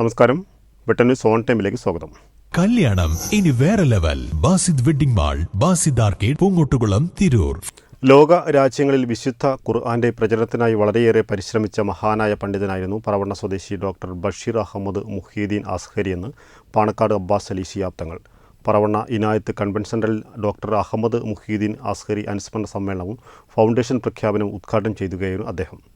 നമസ്കാരം. വെട്ടന്യൂസ് news on ടൈമിലേക്ക് സ്വാഗതം. കല്യാണം. ഇനി വേറെ level. Basid wedding mall Basid arcade Poongottukulam Tirur. ലോക രാജ്യങ്ങളിൽ വിശുദ്ധ ഖുർആാന്റെ പ്രചരണത്തിനായി വളരെയേറെ പരിശ്രമിച്ച മഹാനായ പണ്ഡിതനായിരുന്നു പറവണ്ണ സ്വദേശി ഡോക്ടർ ബഷീർ അഹമ്മദ് മുഹീദ്ദീൻ അസ്ഹരി എന്ന് പാണക്കാട് അബ്ബാസ് അലി ശിയാബ്ദങ്ങൾ പറവണ്ണ ഇനായത്ത് കൺവെൻഷൻ സെന്ററിൽ ഡോക്ടർ അഹമ്മദ് മുഹീദ്ദീൻ അസ്ഹരി അനുസ്മരണ സമ്മേളനവും ഫൗണ്ടേഷൻ പ്രഖ്യാപനവും ഉദ്ഘാടനം ചെയ്യുകയായിരുന്നു അദ്ദേഹം.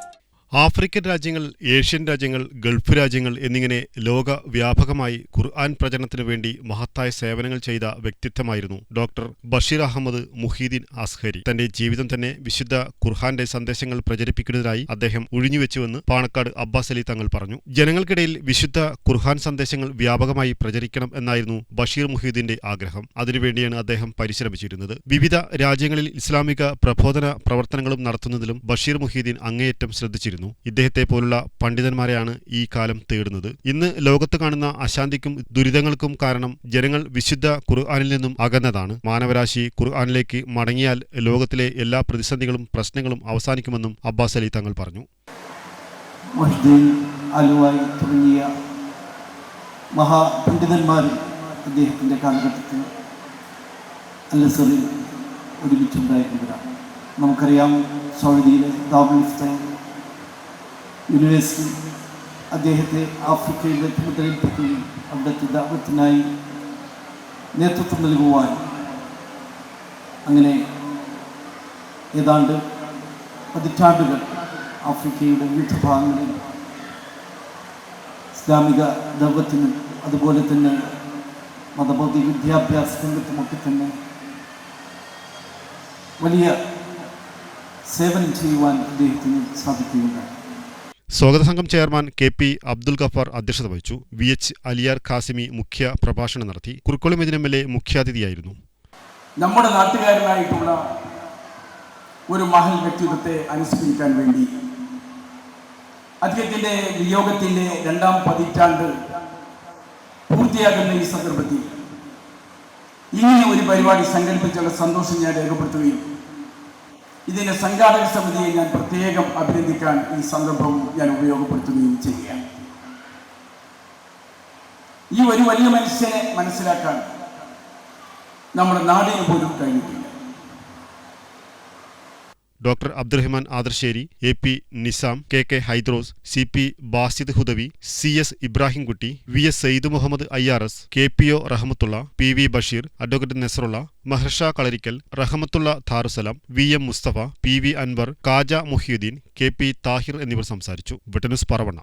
ആഫ്രിക്കൻ രാജ്യങ്ങൾ ഏഷ്യൻ രാജ്യങ്ങൾ ഗൾഫ് രാജ്യങ്ങൾ എന്നിങ്ങനെ ലോകവ്യാപകമായി ഖുർആൻ പ്രചരണത്തിനു വേണ്ടി മഹത്തായ സേവനങ്ങൾ ചെയ്ത വ്യക്തിത്വമായിരുന്നു ഡോക്ടർ ബഷീർ അഹമ്മദ് മുഹീദ്ദീൻ അസ്ഹരി തന്റെ ജീവിതം തന്നെ വിശുദ്ധ ഖുർഹാന്റെ സന്ദേശങ്ങൾ പ്രചരിപ്പിക്കുന്നതിനായി അദ്ദേഹം ഒഴിഞ്ഞുവെച്ചുവെന്ന് പാണക്കാട് അബ്ബാസ് അലി തങ്ങൾ പറഞ്ഞു. ജനങ്ങൾക്കിടയിൽ വിശുദ്ധ ഖുർഹാൻ സന്ദേശങ്ങൾ വ്യാപകമായി പ്രചരിക്കണം എന്നായിരുന്നു ബഷീർ മുഹീദ്ദീന്റെ ആഗ്രഹം. അതിനുവേണ്ടിയാണ് അദ്ദേഹം പരിശ്രമിച്ചിരുന്നത്. വിവിധ രാജ്യങ്ങളിൽ ഇസ്ലാമിക പ്രബോധന പ്രവർത്തനങ്ങളും നടത്തുന്നതിലും ബഷീർ മുഹീദ്ദീൻ അങ്ങേയറ്റം ശ്രദ്ധിച്ചിരുന്നു. ഇദ്ദേഹത്തെ പോലുള്ള പണ്ഡിതന്മാരെയാണ് ഈ കാലം തേടുന്നത്. ഇന്ന് ലോകത്ത് കാണുന്ന അശാന്തിക്കും ദുരിതങ്ങൾക്കും കാരണം ജനങ്ങൾ വിശുദ്ധ ഖുർആാനിൽ നിന്നും അകന്നതാണ്. മാനവരാശി ഖുർആാനിലേക്ക് മടങ്ങിയാൽ ലോകത്തിലെ എല്ലാ പ്രതിസന്ധികളും പ്രശ്നങ്ങളും അവസാനിക്കുമെന്നും അബ്ബാസ് അലി തങ്ങൾ പറഞ്ഞു. അലുവായി അദ്ദേഹത്തിന്റെ കാലഘട്ടത്തിൽ അല്ലസറിൽ ഒരുമിച്ചുണ്ടായിരുന്നവരാണ്. നമുക്കറിയാം സൗദിയിലെ ദാബുൽ ദാബുലിഫ്താൻ യൂണിവേഴ്സിറ്റി അദ്ദേഹത്തെ ആഫ്രിക്കയിൽ ചുമതലപ്പെടുത്തുകയും അവിടുത്തെ ദാപത്തിനായി നേതൃത്വം നൽകുവാൻ അങ്ങനെ ഏതാണ്ട് പതിറ്റാണ്ടുകൾ ആഫ്രിക്കയുടെ വിവിധ ഭാഗങ്ങളിൽ ഇസ്ലാമിക ദൗത്യത്തിനും അതുപോലെ തന്നെ മതബോധി വിദ്യാഭ്യാസ രംഗത്തുമൊക്കെ തന്നെ വലിയ സേവനം ചെയ്യുവാൻ അദ്ദേഹത്തിന് സാധിക്കുകയുണ്ടായി. സ്വാഗത സംഘം chairman K P Abdul Gaffar അധ്യക്ഷത വഹിച്ചു. വി എച്ച് അലിയാർ ഖാസിമി മുഖ്യ പ്രഭാഷണം നടത്തി. Kurukkoli Madina M L A മുഖ്യാതിഥിയായിരുന്നു. നമ്മുടെ നാട്ടുകാരനായിട്ടുള്ള ഒരു മഹൽ വ്യക്തിത്വത്തെ അനുസ്മരിക്കാൻ വേണ്ടി അദ്ദേഹത്തിന്റെ വിയോഗത്തിന്റെ രണ്ടാം പതിറ്റാണ്ട് പൂർത്തിയാകുന്ന ഈ സന്ദർഭത്തിൽ ഇങ്ങനെ ഒരു പരിപാടി സംഘടിപ്പിച്ചുള്ള സന്തോഷം ഞാൻ രേഖപ്പെടുത്തുകയും ഇതിന്റെ സംഘാടക സമിതിയെ ഞാൻ പ്രത്യേകം അഭിനന്ദിക്കാൻ ഈ സന്ദർഭം ഞാൻ ഉപയോഗപ്പെടുത്തുകയും ചെയ്യുകയാണ്. ഈ ഒരു വലിയ മനുഷ്യനെ മനസ്സിലാക്കാൻ നമ്മുടെ നാടിന് പോലും കഴിഞ്ഞിട്ടില്ല. Doctor Abdurahman Adarsheri A P Nizam K K Hydros C P Basid Hudawi C S Ibrahimkutty V S Sayyid Muhammad I R S K P O Rahmathulla P V Basheer advocate Nasarulla Maharsha Kalarikkal Rahmathulla Darussalam V M Mustafa P V Anwar Kaja Muhiyuddin K P Thahir എന്നിവർ സംസാരിച്ചു. ബ്രിട്ടനുസ് പറവണ്ണ.